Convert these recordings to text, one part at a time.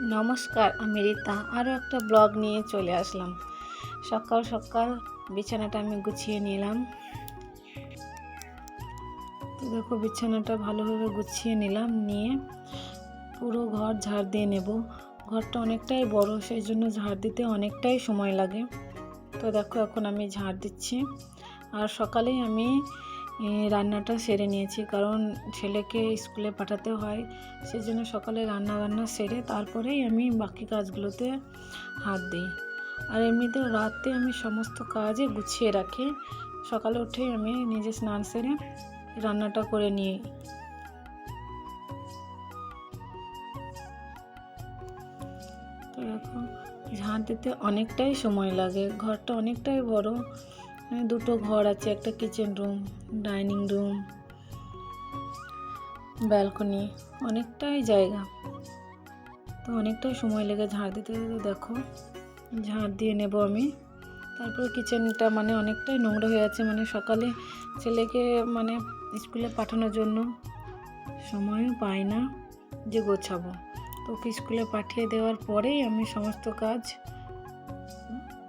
নমস্কার, আমি রীতা। আরও একটা ব্লগ নিয়ে চলে আসলাম। সকাল সকাল বিছানাটা আমি গুছিয়ে নিলাম। তো দেখো, বিছানাটা ভালোভাবে গুছিয়ে নিলাম, নিয়ে পুরো ঘর ঝাড় দিয়ে নেব। ঘরটা অনেকটাই বড়, সেই জন্য ঝাড় দিতে অনেকটাই সময় লাগে। তো দেখো, এখন আমি ঝাড় দিচ্ছি। আর সকালেই আমি রান্নাটা সেরে নিয়েছি। কারণ ছেলেকে স্কুলে পাঠাতে হয় সেই জন্য সকালে রান্না বান্না সেরে তারপরেই আমি বাকি কাজগুলোতে হাত দিই। আর এমনিতেও রাতে আমি সমস্ত কাজে গুছিয়ে রাখি। সকালে উঠেই আমি নিজে স্নান সেরে রান্নাটা করে নিই। তো এখন ঝাঁট দিতে অনেকটাই সময় লাগে। ঘরটা অনেকটাই বড়। দুটো ঘর আছে, একটা kitchen room dining room balcony অনেকটাই জায়গা। তো অনেকটাই সময় লেগে ঝাড় দিতে দেখো ঝাড় দিয়ে নেব আমি। তারপর কিচেনটা মানে অনেকটাই নোংরা হয়ে আছে মানে সকালে ছেলেকে মানে স্কুলে পাঠানোর জন্য সময়ও পাই না যে গোছাবো। তো ওকে স্কুলে পাঠিয়ে দেওয়ার পরেই আমি সমস্ত কাজ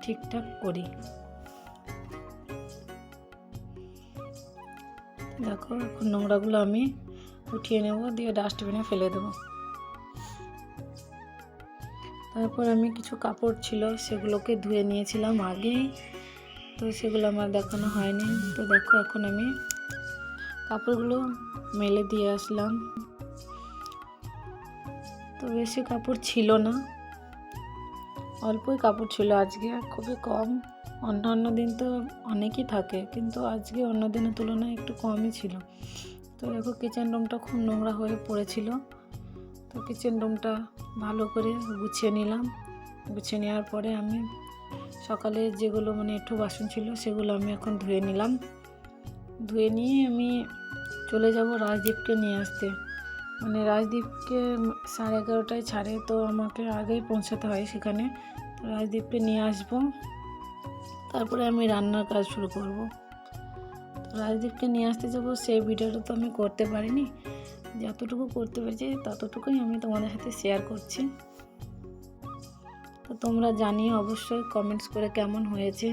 ঠিকঠাক করি। দেখো, এখন নোংরাগুলো আমি উঠিয়ে নেব, দিয়ে ডাস্টবিনে ফেলে দেবো। তারপর আমি কিছু কাপড় ছিল, সেগুলোকে ধুয়ে নিয়েছিলাম আগেই। তো সেগুলো আমার দেখানো হয়নি। তো দেখো, এখন আমি কাপড়গুলো মেলে দিয়ে আসলাম। তো বেশি কাপড় ছিল না, অল্পই কাপড় ছিল আজকে খুবই কম। অন্যান্য দিন তো অনেকই থাকে, কিন্তু আজকে অন্য দিনের তুলনায় একটু কমই ছিল। তো দেখো কিচেন রুমটা খুব নোংরা হয়ে পড়েছিল। তো কিচেন রুমটা ভালো করে গুছিয়ে নিলাম। গুছিয়ে নেওয়ার পরে আমি সকালে যেগুলো মানে একটু বাসন ছিল সেগুলো আমি এখন ধুয়ে নিলাম। ধুয়ে নিয়ে আমি চলে যাব রাজদীপকে নিয়ে আসতে। মানে রাজদীপকে সাড়ে এগারোটায় ছাড়ে, তো আমাকে আগেই পৌঁছাতে হয় সেখানে। রাজদীপকে নিয়ে আসব। তারপরে আমি রান্নার কাজ শুরু করব। তো রাজদীপকে নিয়ে আসতে যাব সেই ভিডিওটা তো আমি করতে পারিনি। যতটুকু করতে পেরেছি, ততটুকুই আমি তোমাদের সাথে শেয়ার করছি। তো তোমরা জানিও অবশ্যই কমেন্টস করে কেমন হয়েছে।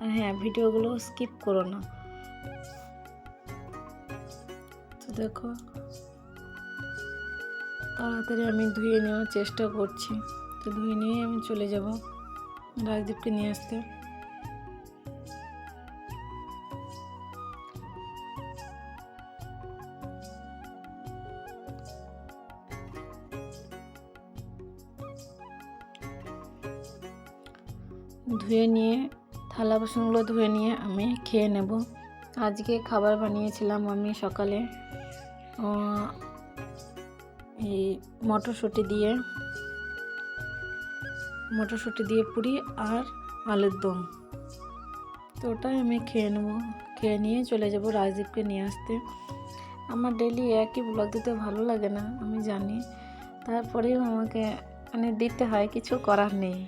আর হ্যাঁ ভিডিওগুলো স্কিপ করো না। তো দেখো, তাড়াতাড়ি আমি ধুয়ে নেওয়ার চেষ্টা করছি। তো ধুয়ে নিয়ে আমি চলে যাব রাজদীপকে নিয়ে আসতে। ধুয়ে নিয়ে, থালা বাসনগুলো ধুয়ে নিয়ে আমি খেয়ে নেব। আজকে খাবার বানিয়েছিলাম আমি সকালে এই মটরশুঁটি দিয়ে মটরশুঁটি দিয়ে পুরি আর আলুর দম। তো ওটাই আমি খেয়ে নেব, খেয়ে নিয়ে চলে যাব রাজদীপকে নিয়ে আসতে। আমার ডেলি একই ব্লগ দিতে ভালো লাগে না, আমি জানি। তারপরেও আমাকে মানে দিতে হয়, কিছু করার নেই।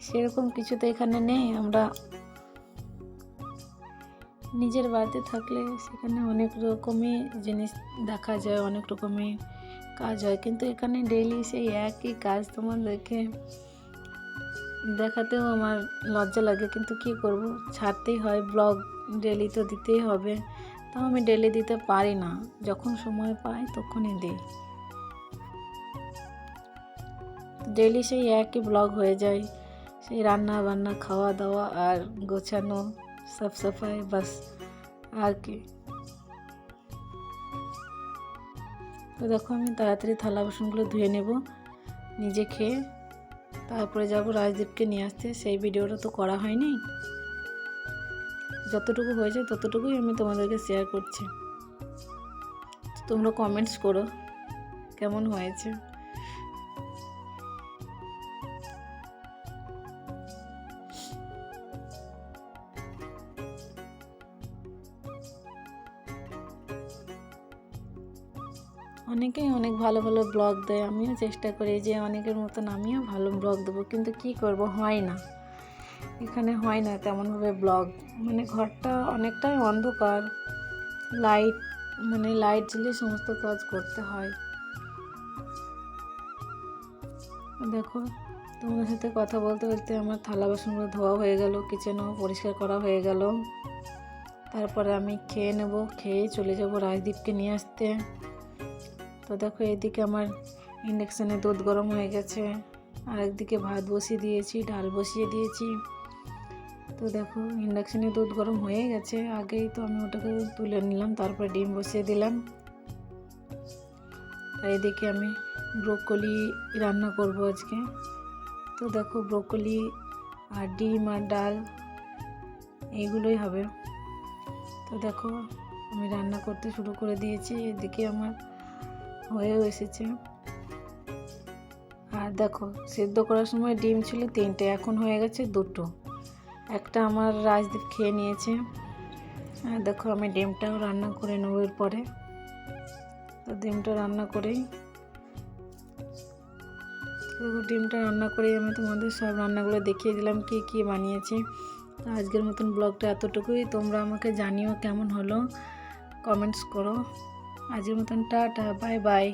সেরকম কিছু তো এখানে নেই। আমরা নিজের বাড়িতে থাকলে সেখানে অনেক রকমই জিনিস দেখা যায়, অনেক রকমই কাজ হয়। কিন্তু এখানে ডেইলি সেই একই কাজ তোমাদেরকে দেখাতেও আমার লজ্জা লাগে। কিন্তু কি করব? ছাড়তেই হয় ব্লগ ডেলি তো দিতেই হবে। তাও আমি ডেলি দিতে পারি না। যখন সময় পাই তখনই দিই। ডেলি সেই একই ব্লগ হয়ে যায়। সেই রান্না বান্না খাওয়া দাওয়া আর গোছানো সাফ সাফাই বাস আর কি তো দেখো আমি তাড়াতাড়ি থালা বাসনগুলো ধুয়ে নেব নিজে খেয়ে তারপরে যাব রাজদীপকে নিয়ে আসতে সেই ভিডিওটা তো করা হয়নি যতটুকু হয়েছে ততটুকুই আমি তোমাদেরকে শেয়ার করছি তোমরা কমেন্টস করো কেমন হয়েছে অনেকেই অনেক ভালো ভালো ব্লগ দেয়, আমিও চেষ্টা করি যে অনেকের মতন আমিও ভালো ব্লগ দেবো, কিন্তু কি করব? হয় না। এখানে হয় না তেমনভাবে ব্লগ মানে ঘরটা অনেকটাই অন্ধকার। লাইট মানে লাইট জ্বলে সমস্ত কাজ করতে হয়। দেখো, তোমাদের সাথে কথা বলতে বলতে আমার থালা বাসনগুলো ধোয়া হয়ে গেল কিচেনও পরিষ্কার করা হয়ে গেল। তারপরে আমি খেয়ে নেব খেয়ে চলে যাব রাজদীপকে নিয়ে আসতে। তো দেখো এদিকে আমার ইন্ডাকশানে দুধ গরম হয়ে গেছে। আর একদিকে ভাত বসিয়ে দিয়েছি, ডাল বসিয়ে দিয়েছি। তো দেখো ইন্ডাকশানে দুধ গরম হয়ে গেছে। আগেই তো আমি ওটাকে তুলে নিলাম, তারপর ডিম বসিয়ে দিলাম। আর এদিকে আমি ব্রোকলি রান্না করব আজকে। তো দেখো ব্রোকলি আর ডিম আর ডাল, এইগুলোই হবে। তো দেখো আমি রান্না করতে শুরু করে দিয়েছি। এদিকে আমার হয়েও এসেছে। আর দেখো, সেদ্ধ করার সময় ডিম ছিল তিনটে, এখন হয়ে গেছে দুটো। একটা আমার রাজদীপ খেয়ে নিয়েছে। আর দেখো, আমি ডিমটাও রান্না করে নেব এরপরে। তো ডিমটা রান্না করেই। দেখো, ডিমটা রান্না করেই আমি তোমাদের সব রান্নাগুলো দেখিয়ে দিলাম, কি কি বানিয়েছি। তো আজকের মতন ব্লগটা এতটুকুই। তোমরা আমাকে জানিও কেমন হলো। কমেন্টস করো। আজকের মতন টাটা বাই বাই।